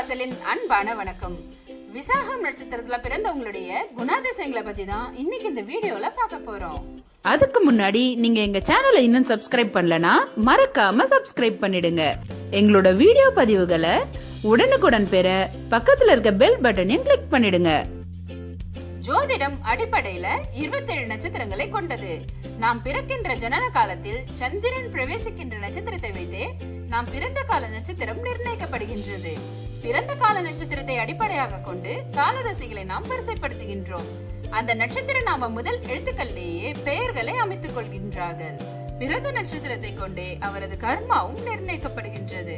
வாசலின் அன்பான வணக்கம். விசாகம் நட்சத்திரத்துல பிறந்தவங்களுடைய குணாதிசயங்களை பத்தி தான் இன்னைக்கு இந்த வீடியோல பார்க்க போறோம். அதுக்கு முன்னாடி நீங்க எங்க சேனலை இன்னும் சப்ஸ்கிரைப் பண்ணலனா மறக்காம சப்ஸ்கிரைப் பண்ணிடுங்க. எங்களோட வீடியோ பதிவுகளை உடனுக்குடன் பெற பக்கத்துல இருக்க பெல் பட்டனையும் கிளிக் பண்ணிடுங்க. ஜோதிடம் அடிப்படையில 27 நட்சத்திரங்களை கொண்டது. நாம் பிறக்கின்ற ஜனன காலத்தில் சந்திரன் பிரவேசிக்கின்ற நட்சத்திரத்தை வைத்தே நாம் பிறந்த கால நட்சத்திரம் நிர்ணயிக்கப்படுகின்றது. பிறந்த கால நட்சத்திரத்தை அடிப்படையாக கொண்டு காலதசைகளை நாம் வரிசைப்படுத்துகின்றோம். அந்த நட்சத்திர நாம முதல் எழுத்துக்களிலேயே பெயர்களை அமைத்துக் கொள்கின்றார்கள். பிறந்த நட்சத்திரத்தை கொண்டே அவரது கர்மாவும் நிர்ணயிக்கப்படுகின்றது.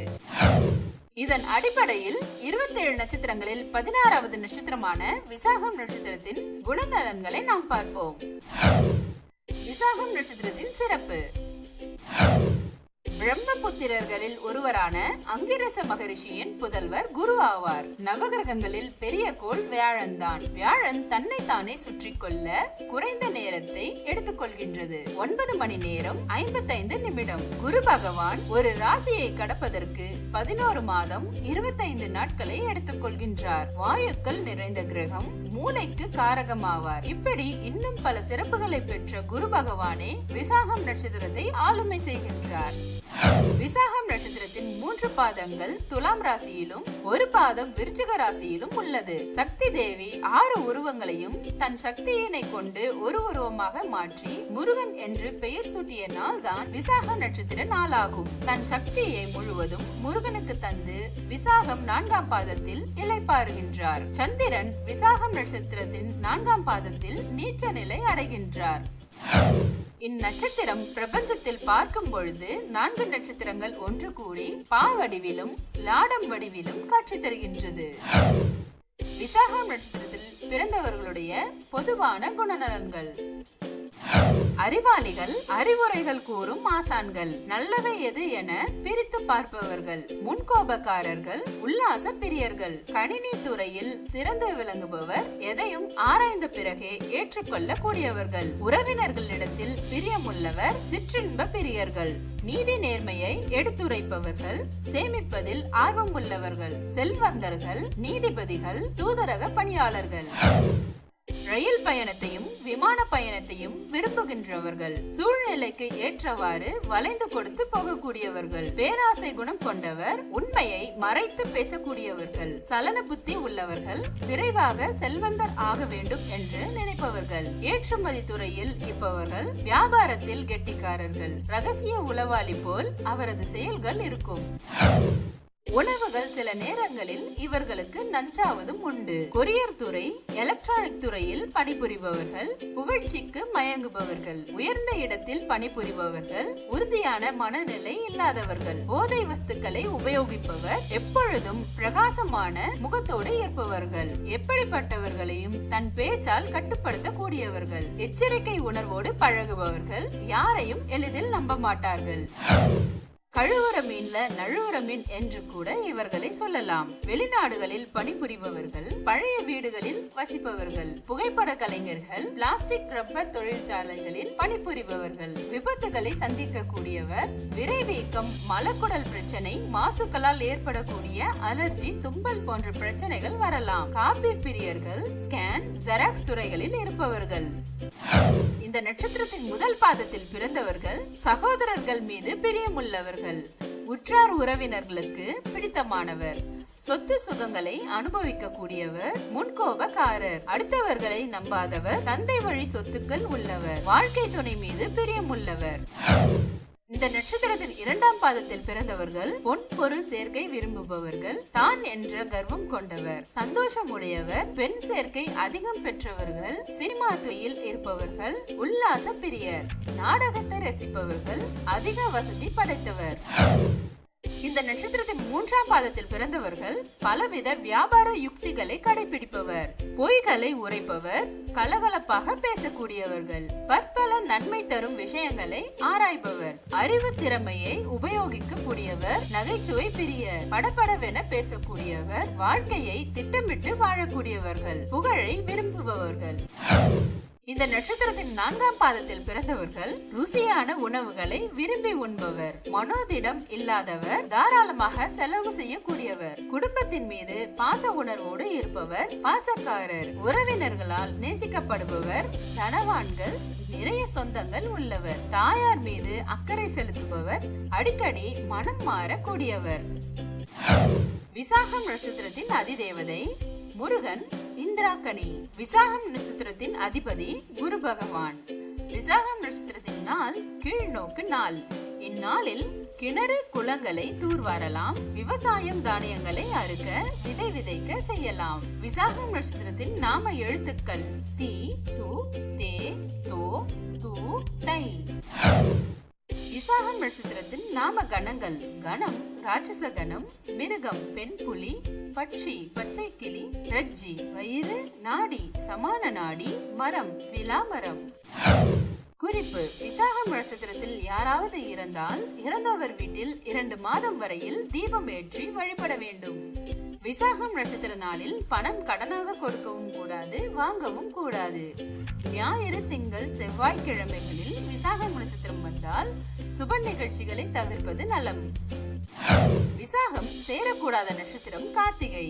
இதன் அடிப்படையில் 27 நட்சத்திரங்களில் பதினாறாவது நட்சத்திரமான விசாகம் நட்சத்திரத்தின் குணநலன்களை நாம் பார்ப்போம். விசாகம் நட்சத்திரத்தின் சிறப்பு. பிரம்மபுத்திரர்களில் ஒருவரான அங்கிரச மகரிஷியின் புதல்வர் குரு ஆவார். நவகிரகங்களில் பெரிய கோள் வியாழன் தான். வியாழன் தன்னை தானே சுற்றி கொள்ள குறைந்த நேரத்தை எடுத்துக்கொள்கின்றது. ஒன்பது மணி நேரம் ஐம்பத்தைந்து நிமிடம். குரு பகவான் ஒரு ராசியை கடப்பதற்கு பதினோரு மாதம் இருபத்தைந்து நாட்களை எடுத்துக்கொள்கின்றார். வாயுக்கள் நிறைந்த கிரகம் மூளைக்கு காரகமாவார். இப்படி இன்னும் பல சிறப்புகளை பெற்ற குரு பகவானே விசாகம் நட்சத்திரத்தை ஆளுமை செய்கின்றார். விசாகம் நட்சத்திரத்தின் மூன்று பாதங்கள் துலாம் ராசியிலும் ஒரு பாதம் விருச்சிக ராசியிலும் உள்ளது. சக்தி தேவி ஆறு உருவங்களையும் தன் சக்தியினை கொண்டு ஒரு உருவமாக மாற்றி முருகன் என்று பெயர் சூட்டிய நாள் தான் விசாக நட்சத்திர நாளாகும். தன் சக்தியை முழுவதும் முருகனுக்கு தந்து விசாகம் நான்காம் பாதத்தில் இலைப்பாருகின்றார் சந்திரன் விசாகம் நட்சத்திரத்தின் நான்காம் பாதத்தில் நீச்ச நிலை அடைகின்றார். இந்நட்சத்திரம் பிரபஞ்சத்தில் பார்க்கும் பொழுது நான்கு நட்சத்திரங்கள் ஒன்று கூடி பா வடிவிலும் லாடம் வடிவிலும் காட்சி தருகின்றது. விசாகம் நட்சத்திரத்தில் பிறந்தவர்களுடைய பொதுவான குணநலன்கள். அறிவாளிகள் அறிவுரைகள் கூறும் ஆசான்கள் நல்லவை எது என பிரித்து பார்ப்பவர்கள் முன்கோபக்காரர்கள் உல்லாச பிரியர்கள். கணினி துறையில் சிறந்து விளங்குபவர் எதையும் ஆராய்ந்த பிறகே ஏற்றுக்கொள்ள கூடியவர்கள் உறவினர்களிடத்தில் பிரியமுள்ளவர் சிற்றின்ப பிரியர்கள். நீதி நேர்மையை எடுத்துரைப்பவர்கள் சேமிப்பதில் ஆர்வம் உள்ளவர்கள். செல்வந்தர்கள் நீதிபதிகள் தூதரக பணியாளர்கள். ரயில் பயணத்தையும் விமான பயணத்தையும் விரும்புகின்றவர்கள். சூழ்நிலைக்கு ஏற்றவாறு வளைந்து கொடுத்து போகக்கூடியவர்கள். பேராசை குணம் கொண்டவர் உண்மையை மறைத்து பேசக்கூடியவர்கள். சலன புத்தி உள்ளவர்கள் விரைவாக செல்வந்தர் ஆக வேண்டும் என்று நினைப்பவர்கள். ஏற்றுமதி துறையில் இருப்பவர்கள் வியாபாரத்தில் கெட்டிக்காரர்கள். ரகசிய உளவாளி போல் அவரது செயல்கள் இருக்கும். உணவுகள் சில நேரங்களில் இவர்களுக்கு நஞ்சாவதும் உண்டு. கொரியர் துறை எலக்ட்ரானிக் துறையில் பணிபுரிபவர்கள் புகழ்ச்சிக்கு மயங்குபவர்கள் உயர்ந்த இடத்தில் பணிபுரிபவர்கள் உறுதியான மனநிலை இல்லாதவர்கள் போதை வஸ்துக்களை உபயோகிப்பவர் எப்பொழுதும் பிரகாசமான முகத்தோடு இருப்பவர்கள் எப்படிப்பட்டவர்களையும் தன் பேச்சால் கட்டுப்படுத்தக்கூடியவர்கள் எச்சரிக்கை உணர்வோடு பழகுபவர்கள் யாரையும் எளிதில் நம்ப மாட்டார்கள். கழுவுற மீன்ல நழுவுற மீன் என்று கூட இவர்களை சொல்லலாம். வெளிநாடுகளில் பணிபுரிபவர்கள் பழைய வீடுகளில் வசிப்பவர்கள் புகைப்பட கலைஞர்கள் பிளாஸ்டிக் ரப்பர் தொழிற்சாலைகளில் பணிபுரிபவர்கள் விபத்துகளை சந்திக்க கூடியவர் விரைவீக்கம் மலக்குடல் பிரச்சனை மாசுக்களால் ஏற்படக்கூடிய அலர்ஜி தும்பல் போன்ற பிரச்சனைகள் வரலாம். காப்பி பிரியர்கள் ஸ்கேன் ஜெராக்ஸ் துறைகளில் இருப்பவர்கள். இந்த நட்சத்திரத்தின் முதல் பாதத்தில் பிறந்தவர்கள் சகோதரர்கள் மீது பிரியமுள்ளவர்கள். உற்றார் உறவினர்களுக்கு பிடித்தமானவர். சொத்து சுகங்களை அனுபவிக்க கூடியவர் முன்கோபக்காரர். அடுத்தவர்களை நம்பாதவர் தந்தை வழி சொத்துக்கள் உள்ளவர். வாழ்க்கை துணை மீது பிரியமுள்ளவர். இந்த நட்சத்திரத்தின் இரண்டாம் பாதத்தில் பிறந்தவர்கள் பொன் பொருள் சேர்க்கை விரும்புபவர்கள் தான் என்ற கர்வம் கொண்டவர். சந்தோஷம் உடையவர் பெண் சேர்க்கை அதிகம் பெற்றவர்கள் சினிமா துறையில் இருப்பவர்கள் உல்லாச பிரியர். நாடகத்தை ரசிப்பவர்கள் அதிக வசதி படைத்தவர். இந்த நட்சத்திரத்தின் மூன்றாம் பாதத்தில் பிறந்தவர்கள் பலவித வியாபார யுக்திகளை கடைபிடிப்பவர் பொய்களை உரைப்பவர் கலகலப்பாக பேசக்கூடியவர்கள். பற்பல நன்மை தரும் விஷயங்களை ஆராய்பவர் அறிவு திறமையை உபயோகிக்க கூடியவர் நகைச்சுவை பிரியர் படப்படவென பேசக்கூடியவர் வாழ்க்கையை திட்டமிட்டு வாழக்கூடியவர்கள் புகழை விரும்புபவர்கள். இந்த நட்சத்திரத்தின் நான்காம் பாதத்தில் பிறந்தவர்கள் ருசியான உணவுகளை விரும்பி உண்பவர். மனோதிடம் இல்லாதவர் தாராளமாக செலவு செய்யக்கூடியவர். குடும்பத்தின் மீது பாச உணர்வோடு இருப்பவர் பாசக்காரர். உறவினர்களால் நேசிக்கப்படுபவர் தனவான்கள் நிறைய சொந்தங்கள் உள்ளவர். தாயார் மீது அக்கறை செலுத்துபவர் அடிக்கடி மனம் மாறக்கூடியவர். விசாகம் நட்சத்திரத்தின் அதிதேவதை முருகன் இந்திராக்கணி விசாகம் நட்சத்திரத்தின் அதிபதி குரு பகவான். விசாகம் நட்சத்திரத்தின் நாள் கீழ்நோக்கு நாள். இந்நாளில் கிணறு குளங்களை தூர்வாரலாம் விவசாயம் தானியங்களை அறுக்க விதை விதைக்க செய்யலாம். விசாகம் நட்சத்திரத்தின் நாம எழுத்துக்கள் தி து தே தோ து தை. விசாகம் நட்சத்திரத்தின் நாம கணங்கள் கணம் ராட்சச கணம் மிருகம் பெண் புலி பட்சி பச்சை கிளி ரஜ்ஜி வயிறு நாடி சமான நாடி மரம் விலாமரம் குறிப்பு விசாகம் நட்சத்திரத்தில் யாராவது இறந்தால் இறந்தவர் வீட்டில் இரண்டு மாதம் வரையில் தீபம் ஏற்றி வழிபட வேண்டும். விசாகம் நட்சத்திர நாளில் பணம் கடனாக கொடுக்கவும் கூடாது வாங்கவும் கூடாது. ஞாயிறு திங்கள் செவ்வாய்க்கிழமைகளில் விசாகம் நட்சத்திரம் வந்தால் சுப நிகழ்ச்சிகளை தவிர்ப்பது நலம் விசாகம் சேரக்கூடாத நட்சத்திரம் கார்த்திகை.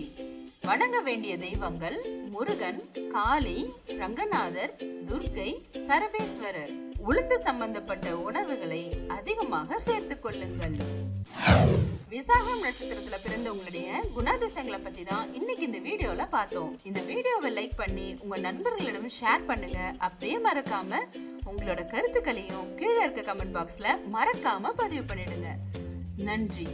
வணங்க வேண்டிய தெய்வங்கள் முருகன் காளி ரங்கநாதர் துர்க்கை சரபேஸ்வரர். உளுந்து சம்பந்தப்பட்ட உணவுகளை அதிகமாக சேர்த்துக் கொள்ளுங்கள். விசாகம் நட்சத்திரத்துல பிறந்தவங்களுடைய குணாதிசங்களை பத்தி தான் இன்னைக்கு இந்த வீடியோல பார்த்தோம். இந்த வீடியோவை லைக் பண்ணி உங்க நண்பர்களிடம் ஷேர் பண்ணுங்க. அப்படியே மறக்காம உங்களோட கருத்துக்களையும் கீழே இருக்க கமெண்ட் பாக்ஸில் மறக்காம பதிவு பண்ணிடுங்க. நன்றி.